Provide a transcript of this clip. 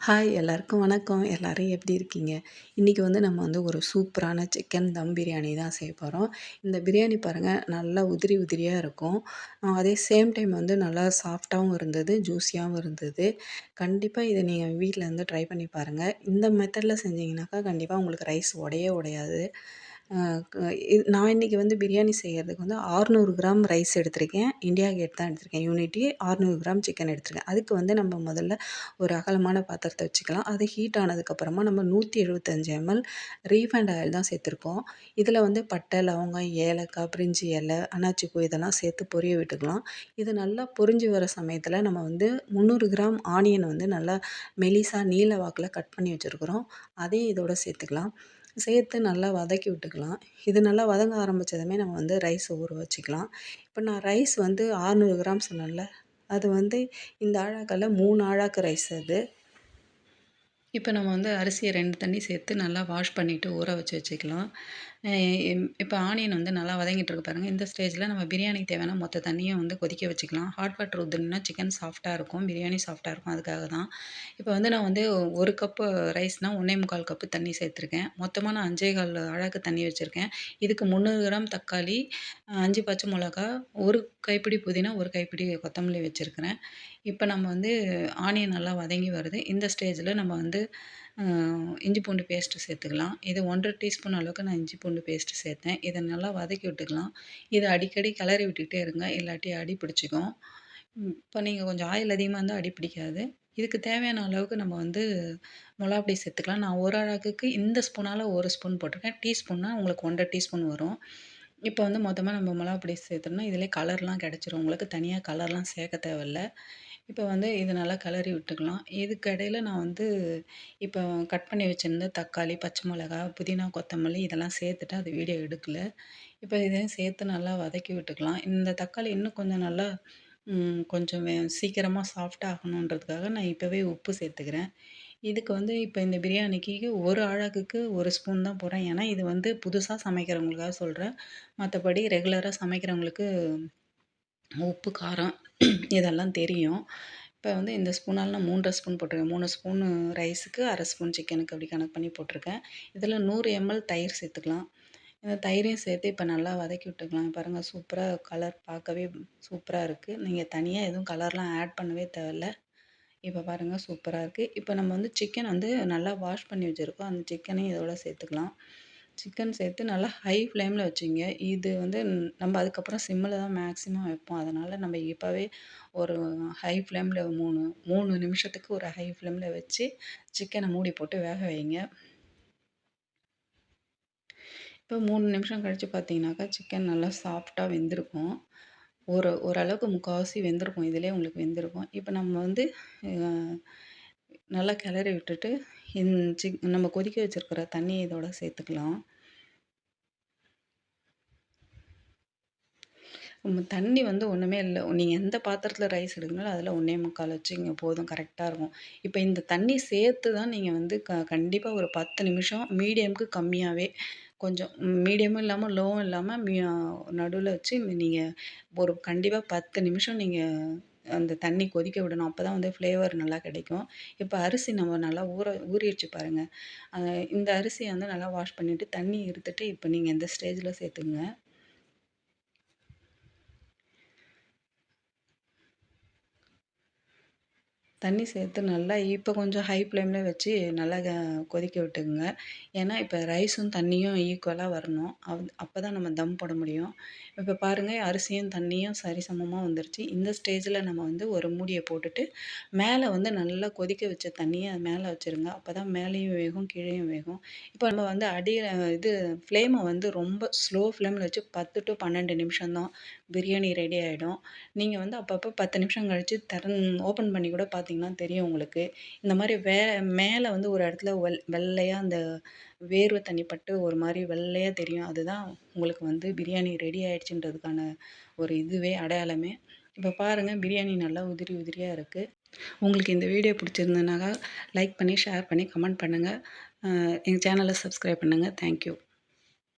Hi எல்லாருக்கும் வணக்கம். எல்லோரும் எப்படி இருக்கீங்க? இன்றைக்கி வந்து நம்ம வந்து ஒரு சூப்பரான சிக்கன் தம் பிரியாணி தான் செய்ய போகிறோம் இந்த பிரியாணி பாருங்கள் நல்லா உதிரி உதிரியாக இருக்கும். அதே சேம் டைம் வந்து நல்லா சாஃப்டாகவும் இருந்தது ஜூஸியாகவும் இருந்தது. கண்டிப்பாக இதை நீங்கள் வீட்டில் வந்து ட்ரை பண்ணி பாருங்கள் இந்த மெத்தடில் செஞ்சிங்கனாக்கா கண்டிப்பாக உங்களுக்கு ரைஸ் உடையே உடையாது. நான் இன்றைக்கி வந்து பிரியாணி செய்கிறதுக்கு வந்து ஆறுநூறு கிராம் ரைஸ் எடுத்திருக்கேன். இண்டியா கேட் தான் எடுத்திருக்கேன். யூனிட்டி ஆறுநூறு கிராம் சிக்கன் எடுத்திருக்கேன். அதுக்கு வந்து நம்ம முதல்ல ஒரு அகலமான பாத்திரத்தை வச்சுக்கலாம். அது ஹீட் ஆனதுக்கப்புறமா நம்ம நூற்றி எழுபத்தஞ்சி எம்எல் ரீஃபைண்ட் ஆயில் தான் சேர்த்துருக்கோம். இதில் வந்து பட்டை லவங்கம் ஏலக்காய் பிரிஞ்சி இலை அன்னாச்சிப்பூ இதெல்லாம் சேர்த்து பொரிய விட்டுக்கலாம். இது நல்லா பொரிஞ்சு வர சமயத்தில் நம்ம வந்து முந்நூறு கிராம் ஆனியன் வந்து நல்லா மெலிசாக நீல வாக்கில் கட் பண்ணி வச்சுருக்குறோம். அதையும் இதோட சேர்த்துக்கலாம். சேர்த்து நல்லா வதக்கி விட்டுக்கலாம். இது நல்லா வதங்க ஆரம்பித்ததுமே நம்ம வந்து ரைஸை ஊற வச்சுக்கலாம். இப்போ நான் ரைஸ் வந்து ஆறுநூறு கிராம் சொன்னேன்ல. அது வந்து இந்த ஆழாக்கல்ல மூணு ஆழாக்கு ரைஸ் அது. இப்போ நம்ம வந்து அரிசியை ரெண்டு தண்ணி சேர்த்து நல்லா வாஷ் பண்ணிவிட்டு ஊற வச்சு வச்சுக்கலாம். இப்போ ஆனியன் வந்து நல்லா வதங்கிட்டு இருக்கு பாருங்கள் இந்த ஸ்டேஜில் நம்ம பிரியாணிக்கு தேவையான மொத்த தண்ணியும் வந்து கொதிக்க வச்சுக்கலாம். ஹாட் வாட்டர் ஊற்றுனா சிக்கன் சாஃப்ட்டாக இருக்கும். பிரியாணி சாஃப்ட்டாக இருக்கும். அதுக்காக தான். இப்போ வந்து நான் வந்து ஒரு கப்பு ரைஸ்னால் ஒன்றே முக்கால் கப்பு தண்ணி சேர்த்துருக்கேன். மொத்தமாக நான் அஞ்சே கால் அழகு தண்ணி வச்சுருக்கேன். இதுக்கு முந்நூறு கிராம் தக்காளி அஞ்சு பச்சை மிளகா ஒரு கைப்பிடி புதினா ஒரு கைப்பிடி கொத்தமல்லி வச்சுருக்கிறேன். இப்போ நம்ம வந்து ஆனியன் நல்லா வதங்கி வருது. இந்த ஸ்டேஜில் நம்ம வந்து இஞ்சி பூண்டு பேஸ்ட்டு சேர்த்துக்கலாம். இது ஒன்றரை டீஸ்பூன் அளவுக்கு நான் இஞ்சி பூண்டு பேஸ்ட்டு சேர்த்தேன். இதை நல்லா வதக்கி விட்டுக்கலாம். இதை அடிக்கடி கிளறி விட்டுக்கிட்டே இருங்க. இல்லாட்டி அடி பிடிச்சிக்கும். இப்போ நீங்கள் கொஞ்சம் ஆயில் அதிகமாக இருந்தால் அடி பிடிக்காது. இதுக்கு தேவையான அளவுக்கு நம்ம வந்து மிளகாப்பொடி சேர்த்துக்கலாம். நான் ஒரு அழகுக்கு இந்த ஸ்பூனால் ஒரு ஸ்பூன் போட்டிருக்கேன். டீஸ்பூன்னா உங்களுக்கு ஒன்றரை டீஸ்பூன் வரும். இப்போ வந்து மொத்தமாக நம்ம மிளகாப்பொடி சேர்த்தோம்னா இதிலே கலர்லாம் கிடச்சிரும். உங்களுக்கு தனியாக கலர்லாம் சேர்க்க தேவையில்ல. இப்போ வந்து இது நல்லா கிளறி விட்டுக்கலாம். இதுக்கு இடையில நான் வந்து இப்போ கட் பண்ணி வச்சுருந்த தக்காளி பச்சை மிளகா புதினா கொத்தமல்லி இதெல்லாம் சேர்த்துட்டு அது வீடியோ எடுக்கலை. இப்போ இதையும் சேர்த்து நல்லா வதக்கி விட்டுக்கலாம். இந்த தக்காளி இன்னும் கொஞ்சம் நல்லா கொஞ்சம் சீக்கிரமாக சாஃப்டாக ஆகணுன்றதுக்காக நான் இப்போவே உப்பு சேர்த்துக்கிறேன். இதுக்கு வந்து இப்போ இந்த பிரியாணிக்கு ஒரு அழகுக்கு ஒரு ஸ்பூன் தான் போடுறேன். ஏன்னா இது வந்து புதுசாக சமைக்கிறவங்களுக்காக சொல்கிறேன் மற்றபடி ரெகுலராக சமைக்கிறவங்களுக்கு உப்பு காரம் இதெல்லாம் தெரியும். இப்போ வந்து இந்த ஸ்பூனால் நான் மூன்றரை ஸ்பூன் போட்டிருக்கேன். மூணு ஸ்பூன் ரைஸுக்கு அரை ஸ்பூன் சிக்கனுக்கு அப்படி கணக்கு பண்ணி போட்டிருக்கேன். இதில் நூறு எம்எல் தயிர் சேர்த்துக்கலாம். இந்த தயிரையும் சேர்த்து இப்போ நல்லா வதக்கி விட்டுக்கலாம். பாருங்கள் சூப்பராக கலர் பார்க்கவே சூப்பராக இருக்குது நீங்கள் தனியாக எதுவும் கலர்லாம் ஆட் பண்ணவே தேவையில்ல. இப்போ பாருங்கள் சூப்பராக இருக்குது இப்போ நம்ம வந்து சிக்கன் வந்து நல்லா வாஷ் பண்ணி வச்சுருக்கோம். அந்த சிக்கனையும் இதோட சேர்த்துக்கலாம். சிக்கன் சேர்த்து நல்லா ஹை ஃப்ளேமில் வச்சுங்க. இது வந்து நம்ம அதுக்கப்புறம் சிம்மில் தான் மேக்ஸிமம் வைப்போம். அதனால் நம்ம இப்போவே ஒரு ஹை ஃப்ளேமில் மூணு மூணு நிமிஷத்துக்கு ஒரு ஹை ஃப்ளேமில் வச்சு சிக்கனை மூடி போட்டு வேக வைங்க. இப்போ மூணு நிமிஷம் கழித்து பார்த்தீங்கன்னாக்கா சிக்கன் நல்லா சாஃப்டாக வெந்திருக்கும். ஒரு ஓரளவுக்கு முக்கால்வாசி வெந்திருக்கும் இதிலே உங்களுக்கு வெந்திருக்கும். இப்போ நம்ம வந்து நல்லா கிளறி விட்டுட்டு இந் சிக் நம்ம கொதிக்க வச்சுருக்கிற தண்ணி இதோட சேர்த்துக்கலாம். தண்ணி வந்து ஒன்றுமே இல்லை. நீங்கள் எந்த பாத்திரத்தில் ரைஸ் எடுக்கணும் அதில் ஒன்றே முக்கால் வச்சு இங்கே போதும் கரெக்டாக இருக்கும். இப்போ இந்த தண்ணி சேர்த்து தான் நீங்கள் வந்து க கண்டிப்பாக ஒரு பத்து நிமிஷம் மீடியமுக்கு கம்மியாகவே கொஞ்சம் மீடியமும் இல்லாமல் லோவும் இல்லாமல் மீ நடுவில் வச்சு நீங்கள் ஒரு கண்டிப்பாக பத்து நிமிஷம் நீங்கள் அந்த தண்ணி கொதிக்க விடணும். அப்போ தான் வந்து ஃப்ளேவர் நல்லா கிடைக்கும். இப்போ அரிசி நம்ம நல்லா ஊற ஊறிடுச்சு பாருங்கள் இந்த அரிசியை வந்து நல்லா வாஷ் பண்ணிவிட்டு தண்ணி இருத்துட்டு இப்போ நீங்கள் இந்த ஸ்டேஜில் சேர்த்துங்க தண்ணி சேர்த்து நல்லா இப்போ கொஞ்சம் ஹை ஃப்ளேமில் வச்சு நல்லா கொதிக்க விட்டுக்குங்க. ஏன்னா இப்போ ரைஸும் தண்ணியும் ஈக்குவலாக வரணும். அவ் அப்போ தான் நம்ம தம் போட முடியும். இப்போ பாருங்கள் அரிசியும் தண்ணியும் சரிசமமாக வந்துருச்சு. இந்த ஸ்டேஜில் நம்ம வந்து ஒரு மூடியை போட்டுட்டு மேலே வந்து நல்லா கொதிக்க வச்ச தண்ணியை மேலே வச்சுருங்க. அப்போ தான் மேலேயும் வேகும் கீழேயும் வேகும். இப்போ நம்ம வந்து அடியில் இது ஃப்ளேமை வந்து ரொம்ப ஸ்லோ ஃப்ளேமில் வச்சு பத்து டு பன்னெண்டு நிமிஷம் தான் பிரியாணி ரெடி ஆகிடும் நீங்கள் வந்து அப்பப்போ பத்து நிமிஷம் கழித்து திறன் ஓப்பன் பண்ணி கூட பார்த்து பார்த்தீங்கன்னா தெரியும் உங்களுக்கு. இந்த மாதிரி வே மேலே வந்து ஒரு இடத்துல வெள் வெள்ளையாக அந்த வேர்வை தண்ணி பட்டு ஒரு மாதிரி வெள்ளையாக தெரியும். அதுதான் உங்களுக்கு வந்து பிரியாணி ரெடி ஆகிடுச்சின்றதுக்கான ஒரு இதுவே அடையாளமே. இப்போ பாருங்கள் பிரியாணி நல்லா உதிரி உதிரியாக இருக்குது உங்களுக்கு இந்த வீடியோ பிடிச்சிருந்ததுனாக்கா லைக் பண்ணி ஷேர் பண்ணி கமெண்ட் பண்ணுங்கள் எங்கள் சேனலை சப்ஸ்கிரைப் பண்ணுங்கள் தேங்க்யூ